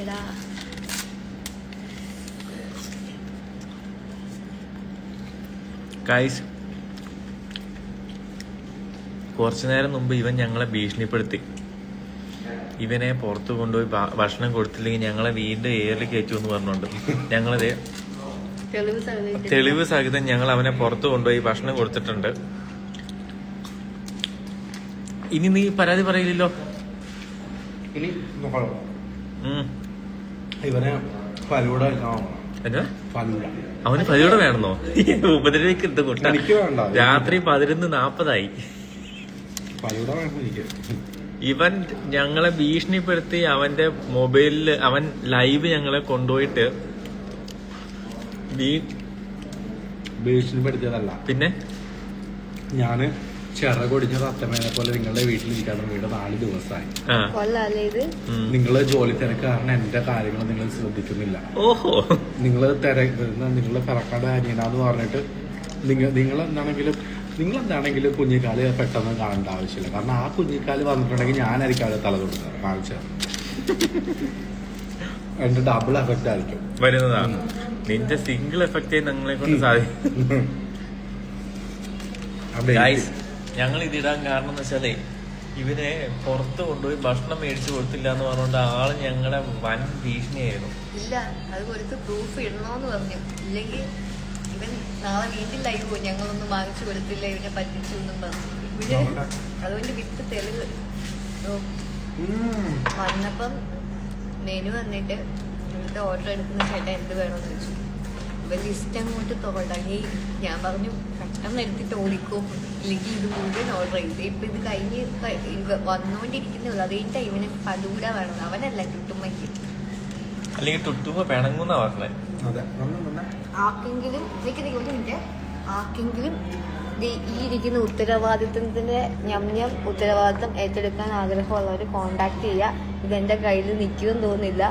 എടാ. ഗൈസ് കുറച്ചു നേരം മുമ്പ് ഇവൻ ഞങ്ങളെ ഭീഷണിപ്പെടുത്തി. ഇവനെ പുറത്ത് കൊണ്ടുപോയി ഭക്ഷണം കൊടുത്തില്ലെങ്കിൽ ഞങ്ങളെ വീണ്ടും ഏറിൽ കയറ്റു എന്ന് പറഞ്ഞുകൊണ്ട് ഞങ്ങളത് തെളിവ് സഹിതം ഞങ്ങൾ അവനെ പുറത്ത് കൊണ്ടുപോയി ഭക്ഷണം കൊടുത്തിട്ടുണ്ട്. ഇനി നീ പരാതി പറയില്ലല്ലോ. ഇനി നോക്കാം. ഇവനെ ഫലൂട ഫലൂട അവന് പരിപാടി വേണമെന്നോ ഉപദ്രവിക്കരുത് കുട്ട. രാത്രി പതിനൊന്ന് നാപ്പതായി. ഫലൂട ഇവൻ ഞങ്ങളെ ഭീഷണിപ്പെടുത്തി അവന്റെ മൊബൈലിൽ അവൻ ലൈവ് ഞങ്ങളെ കൊണ്ടുപോയിട്ട് ഭീഷണിപ്പെടുത്തിയതല്ല. പിന്നെ? ഞാൻ ചിറകൊടിഞ്ഞ തത്തമേനെ പോലെ നിങ്ങളുടെ വീട്ടിലിരിക്കാൻ വീട് നാല് ദിവസമായി. നിങ്ങളെ ഇത്. നിങ്ങൾ ജോലി തിരക്ക് കാരണം എന്റെ കാര്യങ്ങൾ നിങ്ങൾ ശ്രദ്ധിക്കുന്നില്ല. ഓഹോ. നിങ്ങൾ തിര നിങ്ങളെ പിറക്കാട് അനിയനാന്ന് പറഞ്ഞിട്ട് നിങ്ങൾ നിങ്ങൾ എന്താണെങ്കിലും നിങ്ങൾ എന്താണെങ്കിലും കുഞ്ഞിക്കാൽ പെട്ടെന്ന് കാണേണ്ട ആവശ്യമില്ല. കാരണം ആ കുഞ്ഞിക്കാൽ വന്നിട്ടുണ്ടെങ്കിൽ ഞാനായിരിക്കും അവിടെ തല തൊടുന്നത്. കാണിച്ചത് എന്റെ ഡബിൾ എഫക്റ്റ് ആയിരിക്കും. വരുന്നതാണ് നിന്റെ സിംഗിൾ എഫക്റ്റ് ഞങ്ങളെ കൊണ്ട് സാധിക്കും ഞങ്ങൾ ഇതിടാൻ കാരണം എന്ന് വെച്ചാലേ ഇവനെ പുറത്ത് കൊണ്ടുപോയി ഭക്ഷണം മേടിച്ചു കൊടുത്തില്ല എന്ന് പറഞ്ഞുകൊണ്ട് ആൾ ഞങ്ങളെ വൻ ഭീഷണിയായിരുന്നു. ഇല്ല അത് കൊടുത്ത് പ്രൂഫ് ഇടണോന്ന് പറഞ്ഞു. ഇല്ലെങ്കിൽ ഇവൻ നാളെ വീണ്ടും ലൈവ് പോകും ഞങ്ങളൊന്നും വാങ്ങിച്ചു കൊടുത്തില്ല ഇവനെ പറ്റിച്ചു എന്നും പറഞ്ഞു. ഇവർ അതുകൊണ്ട് വിത്ത് തെളിവ്. വന്നപ്പം മെനു വന്നിട്ട് ഇവിടുത്തെ ഓർഡർ എടുക്കുന്ന ചേട്ടൻ എന്ത് വേണമെന്ന് ചോദിച്ചു. ഇവൻ ലിസ്റ്റ് അങ്ങോട്ട് തുടങ്ങി ഞാൻ പറഞ്ഞു പെട്ടെന്ന് എടുത്തിട്ട് ഓടിക്കോ ഇല്ലെങ്കിൽ ഇത് മുഴുവൻ ഓർഡർ ചെയ്ത് ഇപ്പൊ ഇത് കഴിഞ്ഞ് ക- ഇവ അതേ ടൈമിന് ഫലൂട വേണം. അവനല്ല കിട്ടുമെങ്കിൽ അല്ലെങ്കിൽ ടുട്ടുമ്പോ പിണങ്ങുന്ന. ആർക്കെങ്കിലും ഒരു മിനിറ്റ് ആർക്കെങ്കിലും ദേ ഈ ഇരിക്കുന്ന ഉത്തരവാദിത്വത്തിന്റെ ഞം ഞം ഉത്തരവാദിത്വം ഏറ്റെടുക്കാൻ ആഗ്രഹമുള്ളവർ കോണ്ടാക്ട് ചെയ്യുക. ഇതെന്റെ കയ്യിൽ നിൽക്കുമെന്ന് തോന്നുന്നില്ല.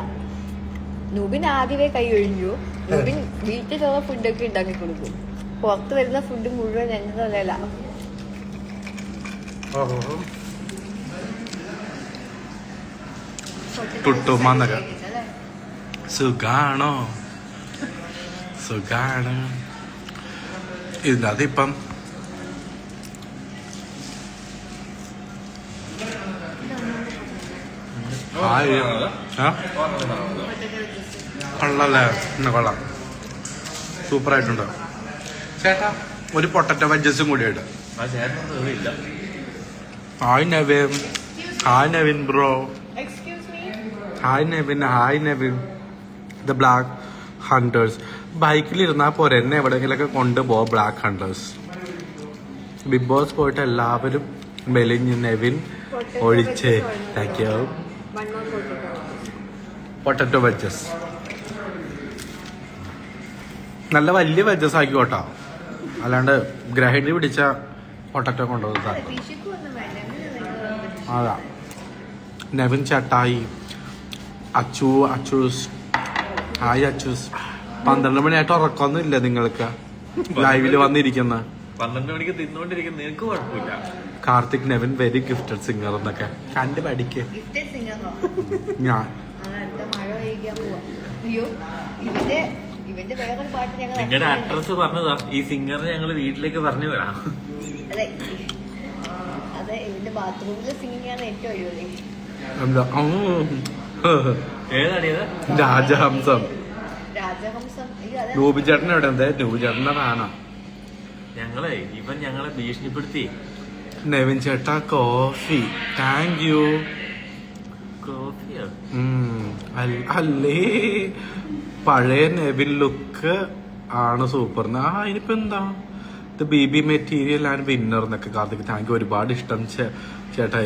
നുബിൻ ആദ്യമേ കൈ ഒഴിഞ്ഞു. നൂബിൻ വീട്ടിലുള്ള ഫുഡൊക്കെ ഉണ്ടാക്കി കൊടുക്കും. പുറത്ത് വരുന്ന ഫുഡ് മുഴുവൻ ഓഹോ. ടുട്ടുമ്മന്നൊക്കെ. സുഖാണോ? സുഖാണ്. ഇതിനകത്ത് ഇപ്പം ആ? കൊള്ളല്ലേ? ഇന്ന് കൊള്ളാം. സൂപ്പർ ആയിട്ടുണ്ട്. ചേട്ടാ ഒരു പൊട്ടറ്റോ വെജസും കൂടി ഇല്ല. Hi Naveen hi Naveen bro excuse me hi Nevin hi Nevin the black hunters ബൈക്കിലിരുന്നാൽ പോരെ. എന്നെ എവിടെയെങ്കിലൊക്കെ കൊണ്ടുപോ ബ്ലാക്ക് ഹണ്ടേഴ്സ് ബിഗ് ബോസ് പോയിട്ട് എല്ലാവരും മെലിഞ്ഞ് നെവിൻ ഒഴിച്ച്. Potato vegs. നല്ല വലിയ വെജസ് ആക്കിക്കോട്ടോ അല്ലാണ്ട് ഗ്രഹണി പിടിച്ച പൊട്ടറ്റോ വേണ്ട അതാ. നെവിൻ ചട്ടായി അച്ചു അച്ചൂസ്. ഹായ് അച്ചൂസ്. പന്ത്രണ്ട് മണിയായിട്ട് ഉറക്കമൊന്നും ഇല്ല നിങ്ങൾക്ക്? ലൈവിൽ വന്നിരിക്കുന്ന. പന്ത്രണ്ട് മണിക്ക് തിന്നുകൊണ്ടിരിക്കുന്ന. നിനക്ക് കുഴപ്പമില്ല. Karthik Nevin very gifted singer എന്നൊക്കെ. കണ്ട് പഠിക്ക്. ഞാൻ. അയ്യോ ഇവന്റെ വേറൊരു പാട്ട് ഞങ്ങൾ നിങ്ങളുടെ അഡ്രസ് പറഞ്ഞതാ. ഈ സിംഗറിനെ ഞങ്ങൾ വീട്ടിലേക്ക് പറഞ്ഞു വരാം അതെ. അതെ ഇവന്റെ ബാത്റൂമിലെ സിംഗിങ് ആണ് ഏറ്റവും അടിപൊളി. എന്താ ഔ. ഏതാണിത്? രാജഹംസം. രാജഹംസം. അയ്യോ അതെ. രൂപി ചേട്ടൻ എവിടെ? എന്താ രൂപി ചേട്ടന്റെ ഫാനാ ഞങ്ങളെ ഇവൻ ഞങ്ങളെ ഭീഷണിപ്പെടുത്തി. നെവിൻ ചേട്ടാ കോഫി താങ്ക് യു കോഫിയോ. അല്ലേ? പഴയ നെവിൻ ലുക്ക് ആണ് സൂപ്പർ ആ ഇനിയിപ്പോ എന്താ? ഇത് B B material and winner എന്നൊക്കെ കാർത്തിക് താങ്ക് ഒരുപാട് ഇഷ്ടം ചേട്ടായി ചേട്ടാ.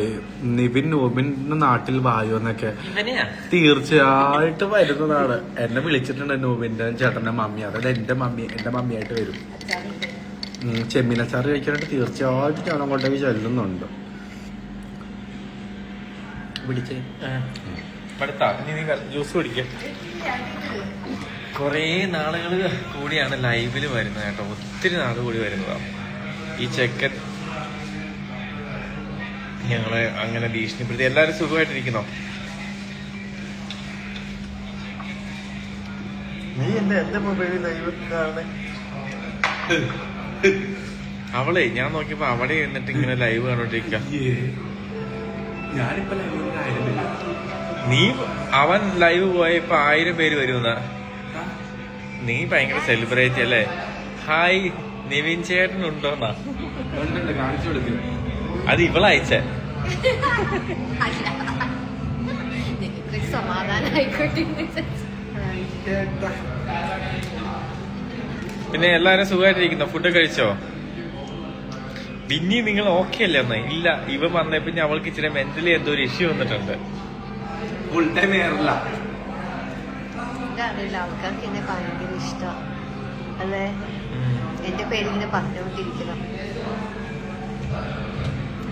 നിവിൻ നോബിന്റെ നാട്ടിൽ വായു എന്നൊക്കെ. തീർച്ചയായിട്ട് വരുന്നതാണ്. എന്നെ വിളിച്ചിട്ടുണ്ട് നോബിന്റെ ചേട്ടന്റെ മമ്മി. അതായത് എന്റെ മമ്മി. എന്റെ മമ്മിയായിട്ട് വരും. ചെമ്മീനച്ചാറ് കഴിക്കാനായിട്ട് തീർച്ചയായിട്ടും ഞാൻ അങ്ങോട്ടേക്ക് ചെല്ലുന്നുണ്ട്. വിളിച്ചേ. ജ്യൂസ് കുടിക്ക. കുറേ നാളുകൾ കൂടിയാണ് ലൈവിൽ വരുന്നത് കേട്ടോ. ഒത്തിരി നാൾ കൂടി വരുന്നതാണ് ഈ ചെക്കൻ ഞങ്ങളെ അങ്ങനെ ഭീഷണിപ്പെടുത്തി. എല്ലാവരും സുഖമായിട്ടിരിക്കുന്നോ? നീ എന്റെ എന്റെ മൊബൈലിൽ ലൈവ് കാണണേ അവളെ ഞാൻ നോക്കിയപ്പോ അവിടെ എന്നിട്ട് ഇങ്ങനെ ലൈവ് കണ്ടോണ്ടിരിക്ക. നീ അവൻ ലൈവ് പോയപ്പോ ആയിരം പേര് വരുമെന്ന? നീ ഭയങ്കര സെലിബ്രേറ്റ് അല്ലേ? ഹായ് നിവിൻ ചേട്ടൻ ഉണ്ടോന്നാ അത് എന്ന് വിചാരിച്ചു. പിന്നെ എല്ലാരും സുഖമായിട്ടിരിക്കുന്നു? ഫുഡ് കഴിച്ചോ? പിന്നെ നിങ്ങൾ ഓക്കെ അല്ലേ ഒന്ന് ഇല്ല ഇവ വന്നേ പിന്നെ അവൾക്ക് ഇച്ചിരി മെന്റലി എന്തോ ഒരു ഇഷ്യൂ വന്നിട്ടുണ്ട്. ഫുൾ ടൈം ഇതറിയില്ല ആൾക്കാർക്ക് എന്നെ ഭയങ്കര ഇഷ്ടമാണ് അല്ലേ. എന്റെ പേരിങ്ങനെ പറഞ്ഞുകൊണ്ടിരിക്കണം.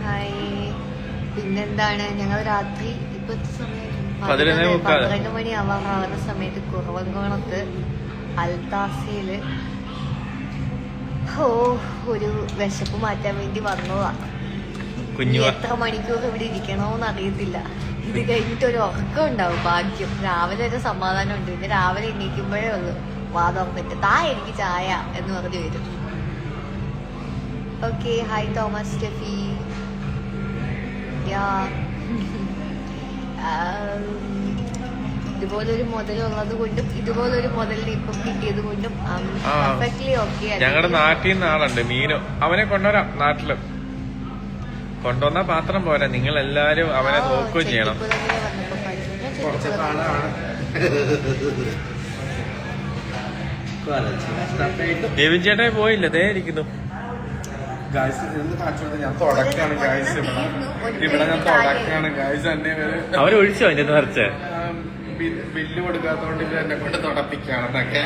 ഹായ്. പിന്നെന്താണ്? ഞങ്ങൾ രാത്രി ഇപ്പത്തെ സമയം? പന്ത്രണ്ട് മണി ആവാറാവുന്ന സമയത്ത് കുറവങ്കോണത്ത് അൽത്താസയിൽ ഓ ഒരു വിശപ്പ് മാറ്റാൻ വേണ്ടി വന്നതാ. കുഞ്ഞു എത്ര മണിക്കൂർ ഇവിടെ ഇരിക്കണോന്ന് അറിയത്തില്ല. ഇത് കഴിഞ്ഞിട്ട് ഒരു ഉറക്കം ഉണ്ടാവും ഭാഗ്യം. രാവിലെ ഒരു സമാധാനം ഉണ്ട് പിന്നെ രാവിലെ എണീക്കുമ്പോഴേ ഉള്ളു. വാദം പറ്റും താ എനിക്ക് ചായ എന്ന് പറഞ്ഞു വരും. Okay hi Thomas Steffi. Yeah. ഇതുപോലൊരു മുതലുള്ളത് കൊണ്ടും ഇതുപോലൊരു മുതലിന് ഇപ്പം കിട്ടിയത് കൊണ്ടും ഞങ്ങളുടെ നാട്ടിൽ നിന്ന് ആളുണ്ട് മീനു. അവനെ കൊണ്ടുവരാം നാട്ടിൽ. കൊണ്ടുവന്നാ പാത്രം പോരാ. നിങ്ങൾ എല്ലാരും അവനെ നോക്കുകയും ചെയ്യണം. കുറച്ച് ചേട്ടൻ പോയില്ല. ദേ ഇരിക്കുന്നു. അവർ അവരൊഴിച്ചോ അതിന്റെ നിറച്ച്? ബില്ല് കൊടുക്കാത്തോണ്ട് ഇവർ എന്നെ കൊണ്ട് തുടപ്പിക്കാണെന്നൊക്കെ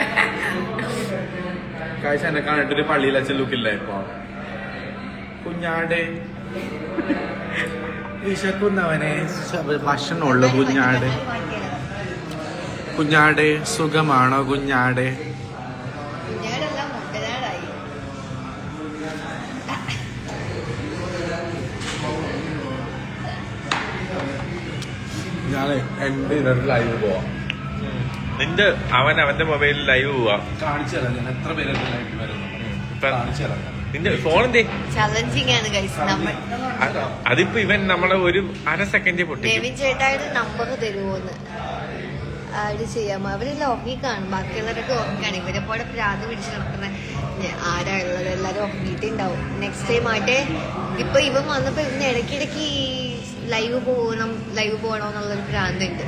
ഗായ്സ് എന്നെ കാണിട്ടൊരു പള്ളിയിൽ അച്ഛൻ ലുക്കില്ല ഇപ്പൊ. കുഞ്ഞാടെ. വിശക്കുന്നവനെ ഭക്ഷണമുള്ള കുഞ്ഞാട്. കുഞ്ഞാടെ സുഖമാണോ കുഞ്ഞാടെ? ഞാൻ എന്റെ ലൈവ് പോവാം. നിന്റെ അവൻ അവന്റെ മൊബൈലിൽ ലൈവ് പോവാ. കാണിച്ചു തരാം ഞാൻ എത്ര പേരൊക്കെ ലൈവ് വരുന്നു. ഇപ്പൊ- കാണിച്ചു തരാം. നിന്റെ ഫോൺ എന്തേ ചലഞ്ചിങ് ആണ് ഗൈസ് നമ്മൾ അതിപ്പോ ഇവൻ നമ്മളെ ഒരു അര സെക്കൻഡ് പൊട്ടി രവി ചേട്ടായുടെ നമ്പർ തരുമോന്ന് ആഡ് ചെയ്യാമോ അവരെല്ലാം ഉറങ്ങിക്കാണും ബാക്കിയുള്ളവരൊക്കെ ഇവരെ പോലെ പ്രാന്ത് പിടിച്ച് നടക്കുന്ന ആരാ എല്ലാവരും ഉറങ്ങിയിട്ടുണ്ടാവും. നെക്സ്റ്റ് ടൈം ആട്ടെ ഇപ്പൊ ഇവൻ വന്നപ്പോ ഇവന് ഇടയ്ക്കിടയ്ക്ക് ഈ ലൈവ് പോകണം ലൈവ് പോകണം എന്നുള്ളൊരു ഭ്രാന്തുണ്ട്.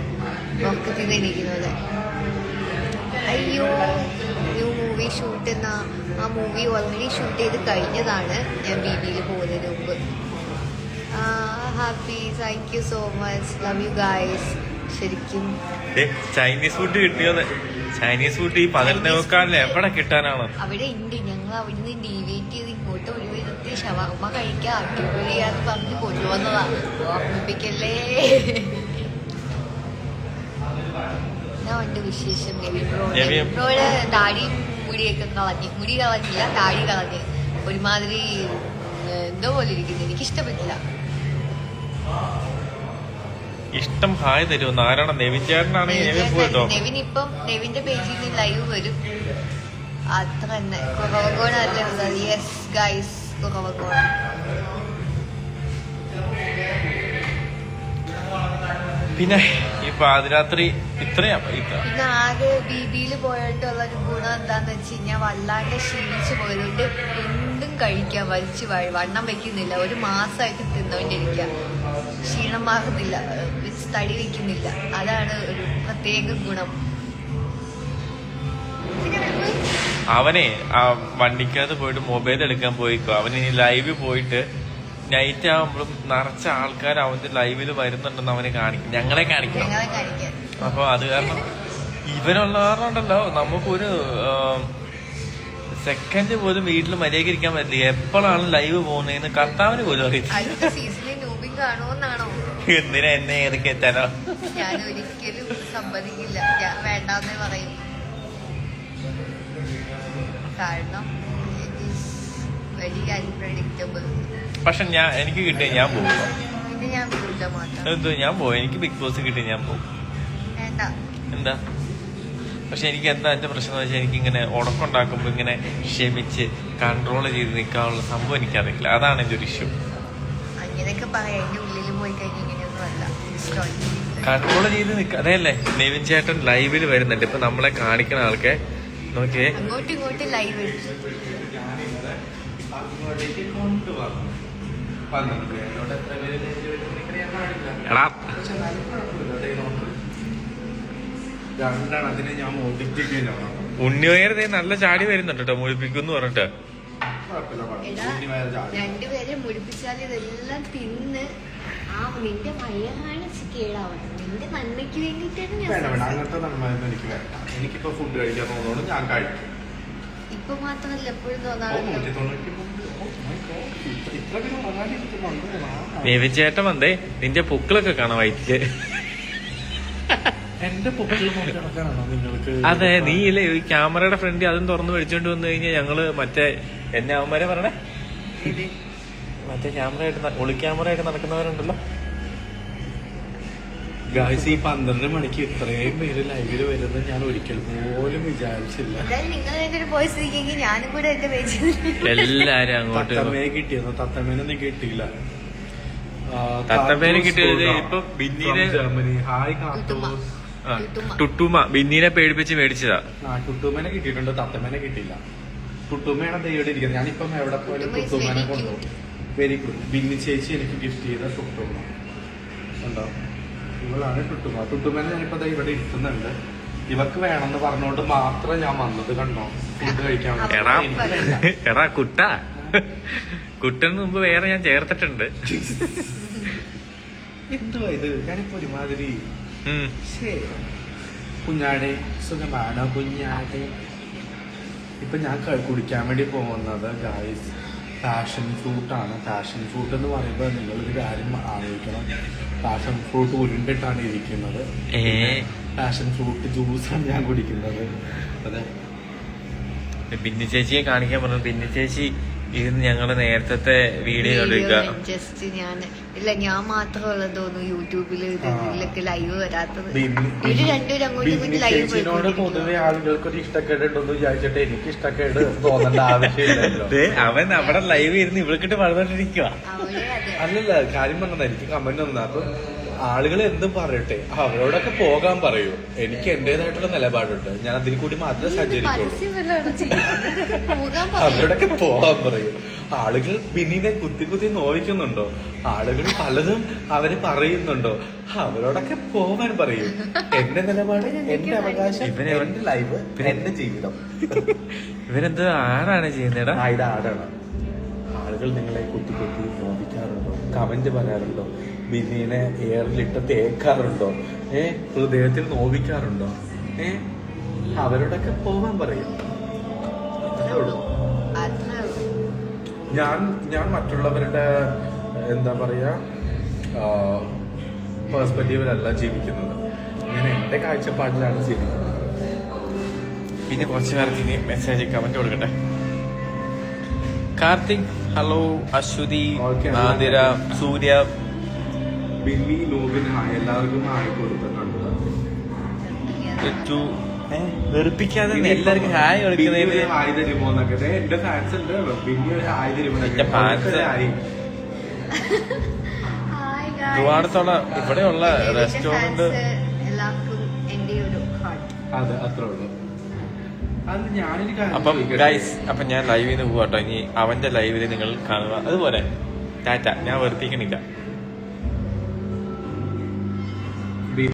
ഉറക്കത്തിൽ നിന്ന് അയ്യോ. മൂവി ഷൂട്ട് എന്ന ആ മൂവി ഓൾറെഡി ഷൂട്ട് ചെയ്ത് കഴിഞ്ഞതാണ് ഞാൻ ബി ബിയിൽ പോകുന്നതിന് മുമ്പ്. Happy thank you so much love you guys ശരിക്കും. ചൈനീസ് ഫുഡ് കിട്ടിയോന്ന്. ചൈനീസ് ഫുഡ് ഈ പതിനെട്ട് മുക്കാലിന് എവിടെ കിട്ടാനാണോ? അവിടെ ഉണ്ട് ഞങ്ങൾ അവിടുന്ന് ഡീവേറ്റ് ചെയ്ത് ഇങ്ങോട്ട് ഒരു വിധത്തിൽ ഷവർമ്മ കഴിക്കാൻ അടിപൊളിയാന്ന് പറഞ്ഞ് കൊണ്ടുവന്നതാ. ഓർമ്മിപ്പിക്കല്ലേ? എന്നാ ഉണ്ട് വിശേഷം? ഡാഡിയും ബ്രോയുടെ മുടിയൊക്കെ കളഞ്ഞ് മുടി കളഞ്ഞില്ല താഴി കളഞ്ഞ് ഒരുമാതിരി എന്തോ പോലെ ഇരിക്കുന്നു. എനിക്ക് ഇഷ്ടപ്പെട്ടില്ല ഇഷ്ടം ഹായ് തരൂ നാരായണ നെവിൻ ചേട്ടനാണ് നെവിൻ പോയിട്ടോ നെവിൻ ഇപ്പം നെവിന്റെ പേജിൽ നിന്ന് ലൈവ് വരും. അത്ര തന്നെ. കുറവകോണല്ലേ കോണല്ലേ യെസ് ഗൈസ് കുറവകോണ പിന്നെ ഈ പാതിരാത്രി ഇത്രയാ ഇത്ര പിന്നെ ആകെ ബി ബിയിൽ പോയിട്ടുള്ള ഒരു ഗുണം എന്താന്ന് വെച്ച് കഴിഞ്ഞാൽ വല്ലാണ്ട് ക്ഷീണിച്ചു പോയതുകൊണ്ട് എന്തും കഴിക്കാൻ വലിച്ചു വാഴ വണ്ണം വെക്കുന്നില്ല. ഒരു മാസമായിട്ട് തിന്നുകൊണ്ടിരിക്കുക ക്ഷീണം മാറുന്നില്ല ഏഹ് തടി വെക്കുന്നില്ല. അതാണ് ഒരു പ്രത്യേക ഗുണം. അവനെ ആ വണ്ടിക്കകത്ത് പോയിട്ട് മൊബൈൽ എടുക്കാൻ പോയിക്കോ. അവൻ ലൈവ് പോയിട്ട് നൈറ്റ് ആകുമ്പോഴും നിറച്ച ആൾക്കാർ അവന്റെ ലൈവിൽ വരുന്നുണ്ടെന്ന് അവനെ കാണിക്കും. ഞങ്ങളെ കാണിക്കണം. അപ്പൊ അത് കാരണം ഇവനുള്ള കാരണം ഉണ്ടല്ലോ നമുക്കൊരു സെക്കൻഡ് പോലും വീട്ടിൽ മര്യാദയ്ക്ക് ഇരിക്കാൻ പറ്റില്ല. എപ്പോഴാണ് ലൈവ് പോകുന്നതെന്ന് കർത്താവിന് പോലും അറിയില്ല. എന്തിനാ എന്നെ ഏതൊക്കെ എത്താനോ? ഞാൻ ഒരിക്കലും സമ്മതിക്കില്ല. ഞാൻ വേണ്ടാന്നേ പറയും. കാരണം വെരി അൺപ്രഡിക്റ്റബിൾ പക്ഷെ ഞാൻ എനിക്ക് കിട്ടിയ ഞാൻ പോകും ഞാൻ എന്തോ പോകും എനിക്ക് ബിഗ് ബോസ് കിട്ടിയ ഞാൻ പോകും എന്താ? പക്ഷെ എനിക്ക് എന്താ എന്റെ പ്രശ്നം എന്ന് വെച്ചാൽ എനിക്ക് ഇങ്ങനെ ഉടക്കുണ്ടാക്കുമ്പോ ഇങ്ങനെ ക്ഷമിച്ച് കൺട്രോൾ ചെയ്ത് നിൽക്കാനുള്ള സംഭവം എനിക്കറിയില്ല. അതാണ് എന്റെ ഒരു ഇഷ്യൂ കൺട്രോൾ ചെയ്ത് നിൽക്കുക അതെയല്ലേ? നെവിൻ ചേട്ടൻ ലൈവിൽ വരുന്നുണ്ട്. ഇപ്പൊ നമ്മളെ കാണിക്കുന്ന ആൾക്കെ. നോക്കിയേ. അങ്ങോട്ടും ഇങ്ങോട്ടും ലൈവ് കൊണ്ടുവന്നു. എടാ. വയറ്. രണ്ടെണ്ണത്തിന് ഞാൻ മോദിപ്പിക്കുകയാണ് ഉണ്ണിവയർ നല്ല ചാടി വരുന്നുണ്ട് കേട്ടോ മുഴിപ്പിക്കുന്നു പറഞ്ഞിട്ട്. രണ്ടുപേരെ മുടിപ്പിച്ചാൽ ഇതെല്ലാം തിന്ന് ആ നിന്റെ വയറാണ് കേടാവുന്നത്. നിന്റെ നന്മയ്ക്ക് വേണ്ടിട്ടാണ് ഞാൻ വേണ്ട വേണ്ട. സംസാരിക്കുന്നത്. അങ്ങനത്തെ നന്മയൊന്നും എനിക്ക് വേണ്ട. എനിക്കിപ്പോ ഫുഡ് കഴിക്കാൻ തോന്നുന്നു ഞാൻ കഴിക്കും. ഇപ്പൊ മാത്രമല്ല എപ്പോഴും ഓ, തോന്നാറില്ല എന്തേ വന്നേ. നിന്റെ പൊക്കിളൊക്കെ കാണാം വയറ്റിൽ എന്റെ അതെ നീ ഇല്ലേ? ഈ ക്യാമറയുടെ ഫ്രണ്ട് അതും തുറന്ന് മേടിച്ചോണ്ട് വന്നു കഴിഞ്ഞാൽ ഞങ്ങൾ മറ്റേ എന്നെ അവന്മാരെ പറഞ്ഞേ മറ്റേ ക്യാമറ ആയിട്ട് ഒളി ക്യാമറ ആയിട്ട് നടക്കുന്നവരുണ്ടല്ലോ. ഗായ്സ് ഈ പന്ത്രണ്ട് മണിക്ക് ഇത്രയും പേര് ലൈവിൽ വരുന്നത് ഞാൻ ഒരിക്കൽ പോലും വിചാരിച്ചില്ല. എല്ലാരും അങ്ങോട്ട് തത്തമ്മയെ കിട്ടിയെന്ന്? തത്തമ്മേനൊന്നും കിട്ടിയില്ല. ആ, തത്തമ്മേനെ കിട്ടിയത് ഇപ്പൊ ബിന്നിനെ- ജർമ്മനി ഹായ്. ടുട്ടുമ ബിന്നിനെ പേടിപ്പിച്ച് മേടിച്ചതാ. ടുട്ടുമേനെ കിട്ടിയിട്ടുണ്ട്. തത്തമ്മേനെ കിട്ടിയില്ല. ടുട്ടുമേണ ദൈവം ഇരിക്കുന്നത്. ഞാനിപ്പം എവിടെ പോയാലും ടുട്ടുമേനെ കൊണ്ടുപോകും. വെരി ഗുഡ് ബിന്നി ചേച്ചി എനിക്ക് ഗിഫ്റ്റ് ചെയ്ത ടുട്ടുമ്മ ഉണ്ടോ ഇവളാണ് ടുട്ടുമ. ടുട്ടുമ്മേനെ ഞാനിപ്പോ ഇവിടെ ഇരുത്തുന്നുണ്ട് ഇവക്ക് വേണമെന്ന് പറഞ്ഞോണ്ട് മാത്രം ഞാൻ വന്നത് കണ്ടോ? ഫുഡ് കഴിക്കാൻ. എടാ കുട്ട. കുട്ടന് മുമ്പ് വേറെ ഞാൻ ചേർത്തിട്ടുണ്ട്. എന്തുവാ ഇത്? ഞാനിപ്പോ ഒരുമാതിരി. കുഞ്ഞാടെ സുഖമാണോ കുഞ്ഞാടെ? ഇപ്പൊ ഞാൻ കുടിക്കാൻ വേണ്ടി പോകുന്നത് ഗായ്സ് പാഷൻ ഫ്രൂട്ടാണ് ആണ്. പാഷൻ ഫ്രൂട്ട് എന്ന് പറയുമ്പോൾ നിങ്ങളൊരു കാര്യം ആലോചിക്കണം. പാഷൻ ഫ്രൂട്ട് ഉരുണ്ടിട്ടാണ് ഇരിക്കുന്നത്. ഏ. പാഷൻ ഫ്രൂട്ട് ജ്യൂസാണ് ഞാൻ കുടിക്കുന്നത്. അതെ. ബിന്നി ചേച്ചിയെ കാണിക്കാൻ പറഞ്ഞു. ബിന്നി ചേച്ചി ഇരുന്ന് ഞങ്ങൾ നേരത്തെ വീഡിയോ ജസ്റ്റ് ഞാൻ ഇല്ല ഞാൻ മാത്രമല്ല തോന്നുന്നു യൂട്യൂബിൽ ഇതൊക്കെ ഇതിലൊക്കെ ലൈവ് വരാത്തത്. ഇവർ രണ്ടുപേരും അങ്ങോട്ടും ലൈവ് ചേച്ചിനോട് പൊതുവെ ആളുകൾക്ക് ഒരു ഇഷ്ടക്കേട് ഉണ്ടെന്ന് വിചാരിച്ചിട്ട് എനിക്ക് ഇഷ്ടക്കേട് തോന്നേണ്ട ആവശ്യമില്ലല്ലോ. അവൻ അവിടെ ലൈവ് ഇരുന്ന് ഇവൾക്കിട്ട് അല്ലല്ല കാര്യം പറഞ്ഞത് എനിക്ക് കമന്റ് വന്ന അപ്പൊ ആളുകൾ എന്തും പറയട്ടെ. അവരോടൊക്കെ പോകാൻ പറയൂ. എനിക്ക് എന്റേതായിട്ടുള്ള നിലപാടുണ്ട്. ഞാൻ അതിൽ കൂടി മാത്രമേ സഞ്ചരിക്കുള്ളൂ. അവരോടൊക്കെ പോകാൻ പറയൂ. ആളുകൾ ബിന്നിനെ കുത്തി കുത്തി നോവിക്കുന്നുണ്ടോ? ആളുകൾ പലതും അവർ പറയുന്നുണ്ടോ? അവരോടൊക്കെ പോകാൻ പറയൂ. എന്റെ നിലപാട് എന്റെ അവകാശം ഇവന് എന്റെ ലൈഫ് പിന്നെ എന്റെ ജീവിതം. ഇവരെന്ത് ആരാണ് ചെയ്യുന്നത് ആ, ഇത് ആടാണ് ആളുകൾ നിങ്ങളെ കുത്തി കുത്തി നോവിക്കാറുണ്ടോ കമന്റ് പറയാറുണ്ടോ? ബിന്നിനെ എയറിലിട്ട് തേക്കാറുണ്ടോ? ഏ ഹൃദയത്തിൽ നോവിക്കാറുണ്ടോ? ഏ അവരോടൊക്കെ പോവാൻ പറയും. ഞാൻ ഞാൻ മറ്റുള്ളവരുടെ എന്താ പറയാ പേഴ്സ്പെക്റ്റീവിലല്ല ജീവിക്കുന്നത്. ഞാൻ എന്റെ കാഴ്ചപ്പാടിലാണ് ജീവിക്കുന്നത്. പിന്നെ കുറച്ച് പേർക്ക് ഇനി മെസ്സേജ് കമന്റ് കൊടുക്കട്ടെ. Karthik hello Aswathy Nadira Surya Billy Lobin hi എല്ലാവർക്കും ഹായ് കൊടുത്തിട്ടുണ്ട്. വെറുപ്പിക്കാതെ എല്ലാവർക്കും ഹായ് ഒരു ഹായ് തരുമോ എന്നൊക്കെ എന്റെ ഫാൻസ് ഉണ്ട്. ബിന്നി ഒരു ഹായ് തരുമോ ഇവിടെയുള്ള റെസ്റ്റോറന്റ് എല്ലാവർക്കും എന്റെ ഒരു അതെ അത്രേ ഉള്ളൂ. അപ്പം? ഗൈസ് അപ്പം ഞാൻ ലൈവിൽ നിന്ന് പോവാട്ടോ. ഇനി അവന്റെ ലൈവിൽ നിങ്ങൾ കാണുക. അതുപോലെ ടാറ്റ ഞാൻ വെറുപ്പിക്കണില്ല